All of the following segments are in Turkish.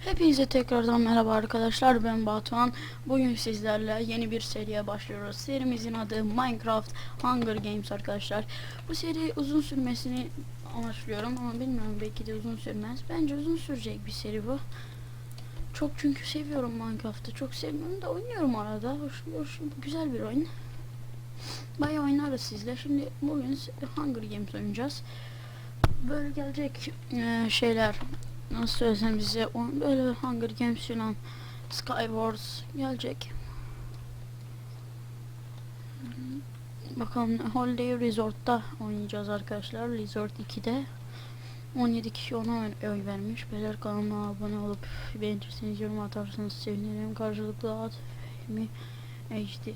Hepinize tekrardan merhaba arkadaşlar ben Batuhan. Bugün sizlerle yeni bir seriye başlıyoruz. Serimizin adı Minecraft Hunger Games arkadaşlar. Bu seri uzun sürmesini amaçlıyorum ama bilmiyorum belki de uzun sürmez. Bence uzun sürecek bir seri bu. Çok çünkü seviyorum Minecraft'ı çok sevmiyorum da oynuyorum arada. Hoş, hoş, Güzel bir oyun Bayağı oynarız sizle şimdi bugün Hunger Games oynayacağız Böyle gelecek eee, şeyler nasıl söylesem size böyle Hunger Games falan Skywars gelecek. Bakalım Holiday Resort'ta oynayacağız arkadaşlar. Resort 2'de 17 kişi ona oy- vermiş. Beyler kanalıma abone olup beğenirseniz yorum atarsanız sevinirim. Karşılıklı at HD.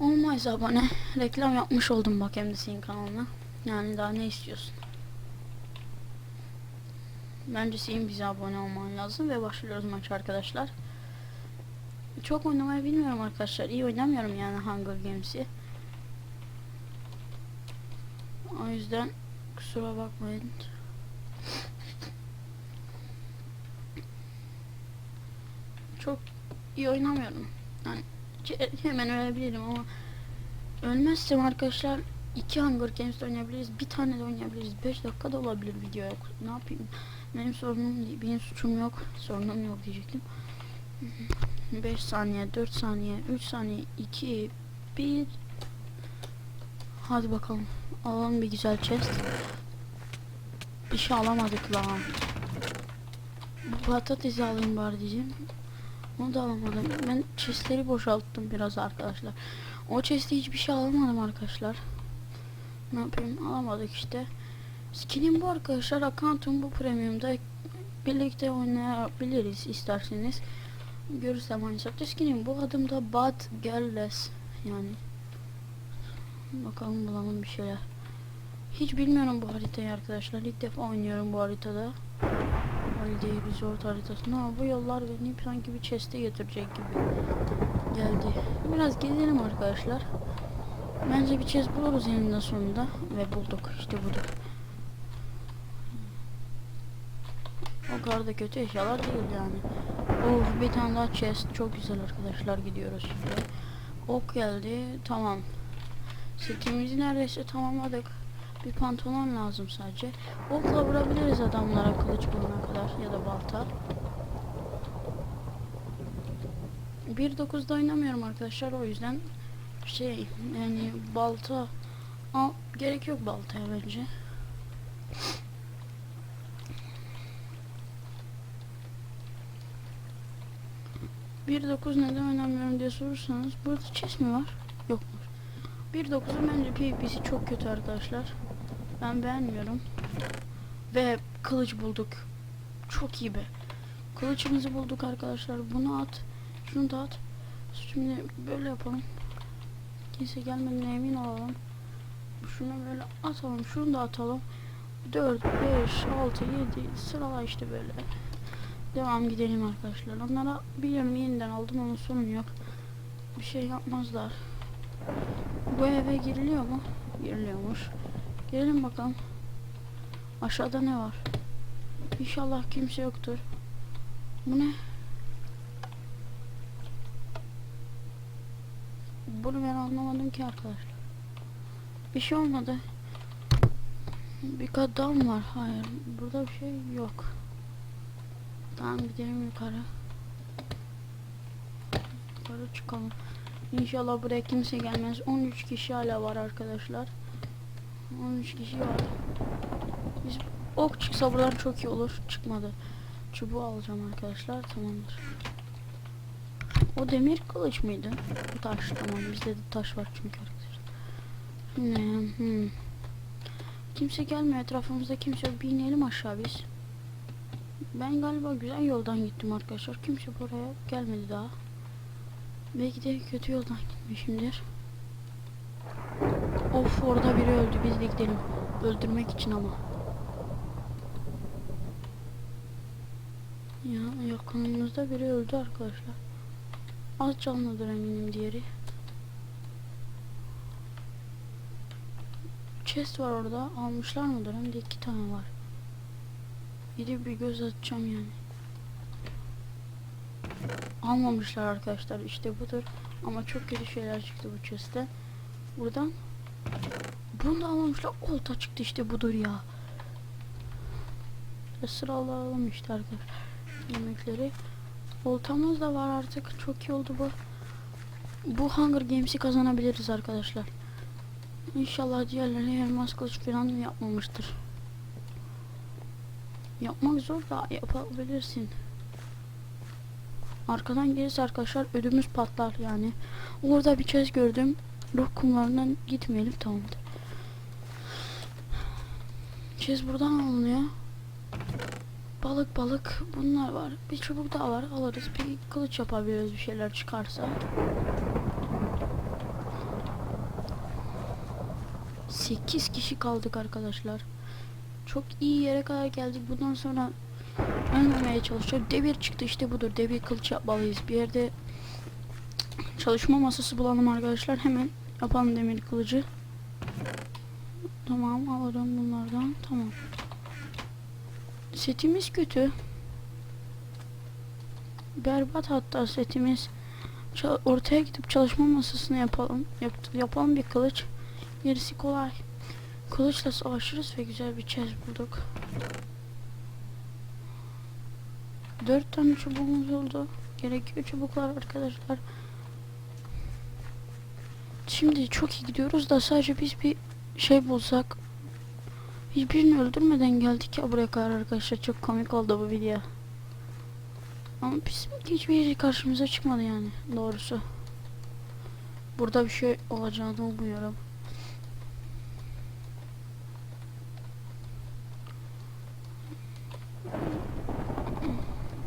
Olmaz abone. Reklam yapmış oldum bak hem de senin kanalına. Yani daha ne istiyorsun? Bence senin bize abone olman lazım ve başlıyoruz maç arkadaşlar. Çok oynamayı bilmiyorum arkadaşlar. İyi oynamıyorum yani Hunger Games'i. O yüzden kusura bakmayın. Çok iyi oynamıyorum. Yani hemen ölebilirim ama ölmezsem arkadaşlar iki Hunger Games oynayabiliriz. Bir tane de oynayabiliriz. 5 dakika da olabilir video yok. Ne yapayım? Benim sorunum değil, benim suçum yok. Sorunum yok diyecektim. 5 saniye, 4 saniye, 3 saniye, 2, 1. Hadi bakalım. Alalım bir güzel chest. Bir şey alamadık lan. Bu patatesi alayım bari diyeceğim. Onu da alamadım. Ben chestleri boşalttım biraz arkadaşlar. O chest'te hiçbir şey alamadım arkadaşlar. Ne yapayım? Alamadık işte. Skinim bu arkadaşlar. Account'um bu premium'da. Birlikte oynayabiliriz isterseniz. Görürsem hesapta skinim bu. Adım da Bad Girls. Yani. Bakalım bulalım bir şeyler. Hiç bilmiyorum bu haritayı arkadaşlar. İlk defa oynuyorum bu haritada. Holiday Resort haritasında ama bu yollar beni sanki bir chest'e götürecek gibi geldi. Biraz gezelim arkadaşlar. Bence bir chest buluruz eninde sonunda ve bulduk. İşte bulduk. O kadar da kötü eşyalar değil yani. Of bir tane daha chest çok güzel arkadaşlar gidiyoruz şimdi. Ok geldi tamam. Setimizi neredeyse tamamladık. Bir pantolon lazım sadece. Okla vurabiliriz adamlara kılıç bulana kadar ya da balta. 1.9'da oynamıyorum arkadaşlar o yüzden şey yani balta Aa, gerek yok baltaya bence. Bir dokuz neden oynamıyorum diye sorursanız burada chest mi var? Yokmuş. Bir dokuzun bence PvP'si çok kötü arkadaşlar. Ben beğenmiyorum. Ve kılıç bulduk. Çok iyi be. Kılıçımızı bulduk arkadaşlar. Bunu at. Şunu da at. Şimdi böyle yapalım. Kimse gelmeden emin olalım. Şunu böyle atalım. Şunu da atalım. 4, 5, 6, 7 sırala işte böyle. Devam gidelim arkadaşlar. Onlara biliyorum yeniden aldım onun sorun yok. Bir şey yapmazlar. Bu eve giriliyor mu? Giriliyormuş. Girelim bakalım. Aşağıda ne var? İnşallah kimse yoktur. Bu ne? Bunu ben anlamadım ki arkadaşlar. Bir şey olmadı. Bir kadın var. Hayır. Burada bir şey yok. Tamam gidelim yukarı. Yukarı çıkalım. İnşallah buraya kimse gelmez. 13 kişi hala var arkadaşlar. 13 kişi var. Biz ok çıksa buradan çok iyi olur. Çıkmadı. Çubuğu alacağım arkadaşlar. Tamamdır. O demir kılıç mıydı? Taş tamam bizde de taş var çünkü arkadaşlar. Ne? Hmm. Kimse gelmiyor etrafımızda kimse yok. Bir inelim aşağı biz. Ben galiba güzel yoldan gittim arkadaşlar. Kimse buraya gelmedi daha. Belki de kötü yoldan gitmişimdir. Of orada biri öldü. Biz de gidelim. Öldürmek için ama. Ya yakınımızda biri öldü arkadaşlar. Az canlıdır eminim diğeri. chest var orada. Almışlar mıdır? Hem de iki tane var. Gidip bir göz atacağım yani. Almamışlar arkadaşlar. işte budur. Ama çok kötü şeyler çıktı bu chest'te. Buradan bunu da almamışlar. Olta çıktı işte budur ya. Sıralayalım işte arkadaşlar. Yemekleri. Oltamız da var artık. Çok iyi oldu bu. Bu Hunger Games'i kazanabiliriz arkadaşlar. İnşallah diğerleri elmas kılıç falan yapmamıştır. Yapmak zor da yapabilirsin. Arkadan gelirse arkadaşlar ödümüz patlar yani. Orada bir kez gördüm. Ruh kumlarından gitmeyelim tamamdır. Çiz buradan alınıyor. Balık balık bunlar var. Bir çubuk daha var alırız. Bir kılıç yapabiliriz bir şeyler çıkarsa. 8 kişi kaldık arkadaşlar. Çok iyi yere kadar geldik. Bundan sonra ölmemeye çalışacağım. Devir çıktı işte budur. Devir kılıç yapmalıyız. Bir yerde çalışma masası bulalım arkadaşlar. Hemen yapalım demir kılıcı. Tamam alırım bunlardan. Tamam. Setimiz kötü. Berbat hatta setimiz. Ortaya gidip çalışma masasını yapalım. Yap- yapalım bir kılıç. Gerisi kolay. Kılıçla savaşırız ve güzel bir chest bulduk. Dört tane çubuğumuz oldu. Gerekiyor çubuklar arkadaşlar. Şimdi çok iyi gidiyoruz da sadece biz bir şey bulsak. Hiçbirini öldürmeden geldik ya buraya kadar arkadaşlar. Çok komik oldu bu video. Ama bizim hiçbir şey karşımıza çıkmadı yani doğrusu. Burada bir şey olacağını umuyorum.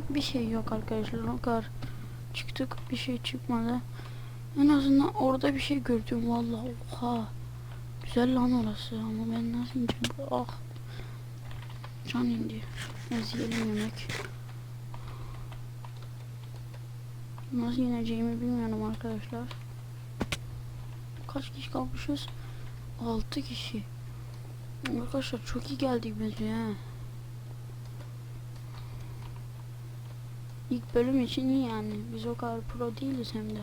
Bir şey yok arkadaşlar o kadar çıktık bir şey çıkmadı. En azından orada bir şey gördüm vallahi oha. Güzel lan orası ama ben nasıl ineceğim ah. Can indi. Az yiyelim yemek. Nasıl ineceğimi bilmiyorum arkadaşlar. Kaç kişi kalmışız? 6 kişi. Arkadaşlar çok iyi geldik bence ha. İlk bölüm için iyi yani. Biz o kadar pro değiliz hem de.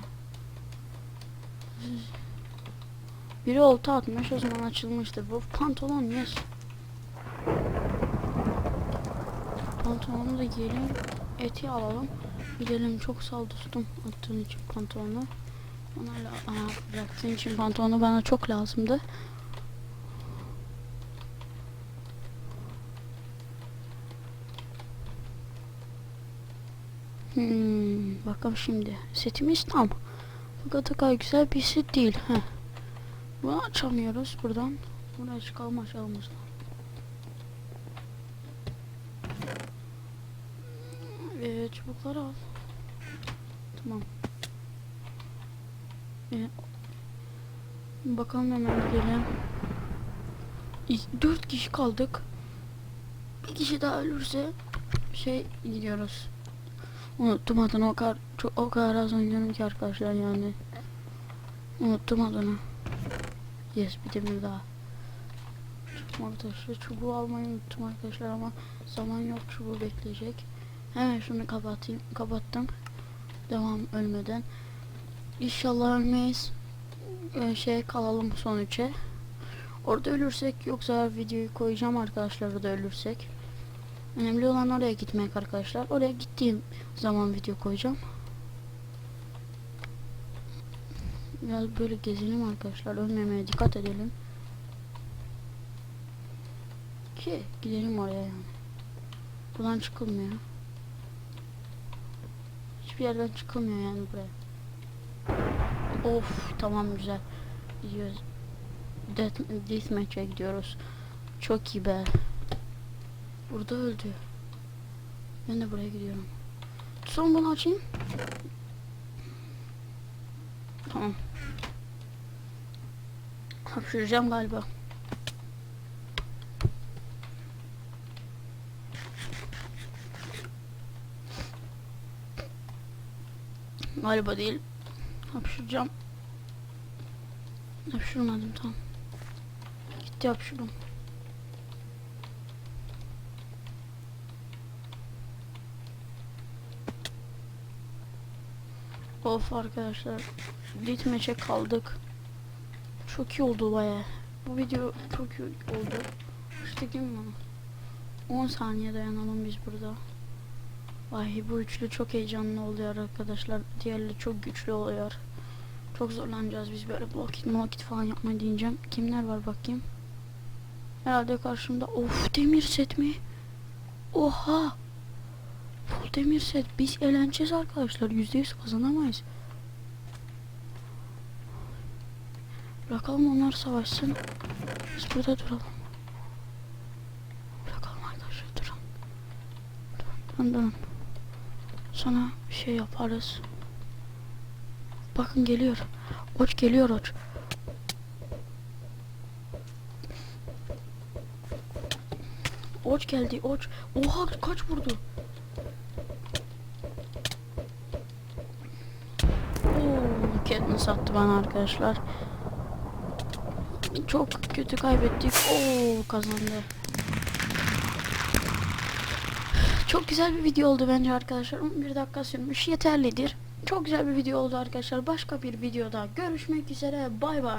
Biri olta atmış o zaman açılmıştır. Bu pantolon yes. Pantolonu da giyelim. Eti alalım. Gidelim çok sağ dostum attığın için pantolonu. Bana Aha, bıraktığın için pantolonu bana çok lazımdı. Hmm, bakalım şimdi. Setimiz tam. Fakat o kadar güzel bir set değil. Heh. Bunu açamıyoruz buradan. Buraya çıkalım zaman. Ee, çubukları al. Tamam. Ee, bakalım hemen gidelim. Dört kişi kaldık. Bir kişi daha ölürse şey gidiyoruz. Unuttum adını o kadar çok o kadar az oynuyorum ki arkadaşlar yani. Unuttum adını. Yes bir demir daha. Çıkmak taşı çubuğu almayı unuttum arkadaşlar ama zaman yok çubuğu bekleyecek. Hemen şunu kapatayım. Kapattım. Devam ölmeden. İnşallah ölmeyiz. Ee, şey kalalım son üçe. Orada ölürsek yoksa videoyu koyacağım arkadaşlar orada ölürsek. Önemli olan oraya gitmek arkadaşlar. Oraya gittiğim zaman video koyacağım. Biraz böyle gezelim arkadaşlar. Ölmemeye dikkat edelim. Ki gidelim oraya yani. Buradan çıkılmıyor. Hiçbir yerden çıkılmıyor yani buraya. Of tamam güzel. Gidiyoruz. Death, Deathmatch'e gidiyoruz. Çok iyi be. Burada öldü. Ben de buraya gidiyorum. Son bunu açayım. Tamam. Hapşıracağım galiba. Galiba değil. Hapşıracağım. Hapşırmadım tamam. Git. Yap şunu. Of arkadaşlar. Ditmeçe kaldık. Çok iyi oldu baya. Bu video çok iyi oldu. İşte kim mi? 10 saniye dayanalım biz burada. Vay bu üçlü çok heyecanlı oluyor arkadaşlar. Diğerleri çok güçlü oluyor. Çok zorlanacağız biz böyle blokit blokit falan yapmayı deneyeceğim. Kimler var bakayım. Herhalde karşımda. Of demir set mi? Oha. Full demir set. Biz eğleneceğiz arkadaşlar. Yüzde yüz kazanamayız. Bırakalım onlar savaşsın. Biz burada duralım. Bırakalım arkadaşlar duralım. Durun durun. Sonra bir şey yaparız. Bakın geliyor. Oç geliyor oç. Oç geldi oç. Oha kaç vurdu? Oo, Katniss attı bana arkadaşlar. Çok kötü kaybettik. Oo kazandı. Çok güzel bir video oldu bence arkadaşlar. 11 dakika sürmüş yeterlidir. Çok güzel bir video oldu arkadaşlar. Başka bir videoda görüşmek üzere. Bay bay.